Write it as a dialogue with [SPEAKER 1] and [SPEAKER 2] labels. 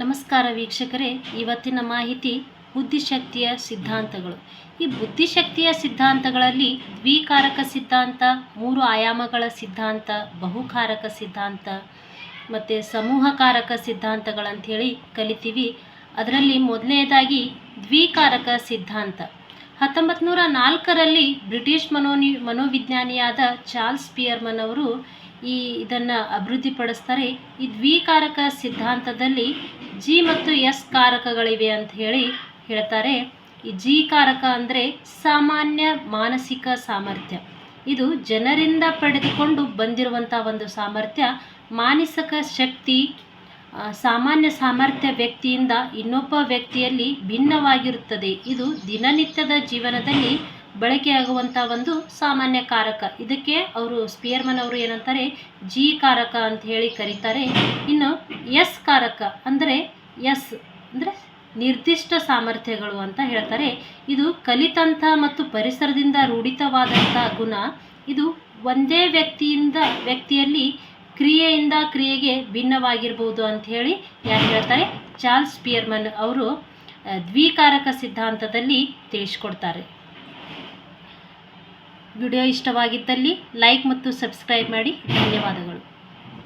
[SPEAKER 1] ನಮಸ್ಕಾರ ವೀಕ್ಷಕರೇ. ಇವತ್ತಿನ ಮಾಹಿತಿ ಬುದ್ಧಿಶಕ್ತಿಯ ಸಿದ್ಧಾಂತಗಳು. ಈ ಬುದ್ಧಿಶಕ್ತಿಯ ಸಿದ್ಧಾಂತಗಳಲ್ಲಿ ದ್ವಿಕಾರಕ ಸಿದ್ಧಾಂತ, ಮೂರು ಆಯಾಮಗಳ ಸಿದ್ಧಾಂತ, ಬಹುಕಾರಕ ಸಿದ್ಧಾಂತ ಮತ್ತು ಸಮೂಹಕಾರಕ ಸಿದ್ಧಾಂತಗಳಂಥೇಳಿ ಕಲಿತೀವಿ. ಅದರಲ್ಲಿ ಮೊದಲನೇದಾಗಿ ದ್ವಿಕಾರಕ ಸಿದ್ಧಾಂತ. ಹತ್ತೊಂಬತ್ತು ನೂರ ನಾಲ್ಕರಲ್ಲಿ ಬ್ರಿಟಿಷ್ ಮನೋನಿ, ಮನೋವಿಜ್ಞಾನಿಯಾದ ಚಾರ್ಲ್ಸ್ ಪಿಯರ್ಮನ್ ಅವರು ಈ ಇದನ್ನು ಅಭಿವೃದ್ಧಿಪಡಿಸ್ತಾರೆ. ಈ ದ್ವಿಕಾರಕ ಸಿದ್ಧಾಂತದಲ್ಲಿ ಜಿ ಮತ್ತು ಎಸ್ ಕಾರಕಗಳಿವೆ ಅಂತ ಹೇಳಿ ಹೇಳ್ತಾರೆ. ಈ ಜಿ ಕಾರಕ ಅಂದರೆ ಸಾಮಾನ್ಯ ಮಾನಸಿಕ ಸಾಮರ್ಥ್ಯ. ಇದು ಜನರಿಂದ ಪಡೆದುಕೊಂಡು ಬಂದಿರುವಂಥ ಒಂದು ಸಾಮರ್ಥ್ಯ. ಮಾನಸಿಕ ಶಕ್ತಿ ಸಾಮಾನ್ಯ ಸಾಮರ್ಥ್ಯ ವ್ಯಕ್ತಿಯಿಂದ ಇನ್ನೊಬ್ಬ ವ್ಯಕ್ತಿಯಲ್ಲಿ ಭಿನ್ನವಾಗಿರುತ್ತದೆ. ಇದು ದಿನನಿತ್ಯದ ಜೀವನದಲ್ಲಿ ಬಳಕೆಯಾಗುವಂಥ ಒಂದು ಸಾಮಾನ್ಯ ಕಾರಕ. ಇದಕ್ಕೆ ಅವರು ಸ್ಪಿಯರ್ಮನ್ ಅವರು ಏನಂತಾರೆ? ಜಿ ಕಾರಕ ಅಂತ ಹೇಳಿ ಕರೀತಾರೆ. ಇನ್ನು ಎಸ್ ಕಾರಕ ಅಂದರೆ ಎಸ್ ಅಂದರೆ ನಿರ್ದಿಷ್ಟ ಸಾಮರ್ಥ್ಯಗಳು ಅಂತ ಹೇಳ್ತಾರೆ. ಇದು ಕಲಿತಂಥ ಮತ್ತು ಪರಿಸರದಿಂದ ರೂಢಿತವಾದಂಥ ಗುಣ. ಇದು ಒಂದೇ ವ್ಯಕ್ತಿಯಿಂದ ವ್ಯಕ್ತಿಯಲ್ಲಿ ಕ್ರಿಯೆಯಿಂದ ಕ್ರಿಯೆಗೆ ಭಿನ್ನವಾಗಿರ್ಬೋದು ಅಂತ ಹೇಳಿ ಯಾರು ಹೇಳ್ತಾರೆ? ಚಾರ್ಲ್ಸ್ ಪಿಯರ್ಮನ್ ಅವರು ದ್ವಿಕಾರಕ ಸಿದ್ಧಾಂತದಲ್ಲಿ ತಿಳಿಸ್ಕೊಡ್ತಾರೆ. ವಿಡಿಯೋ ಇಷ್ಟವಾಗಿದ್ದಲ್ಲಿ ಲೈಕ್ ಮತ್ತು ಸಬ್ಸ್ಕ್ರೈಬ್ ಮಾಡಿ ಧನ್ಯವಾದಗಳು.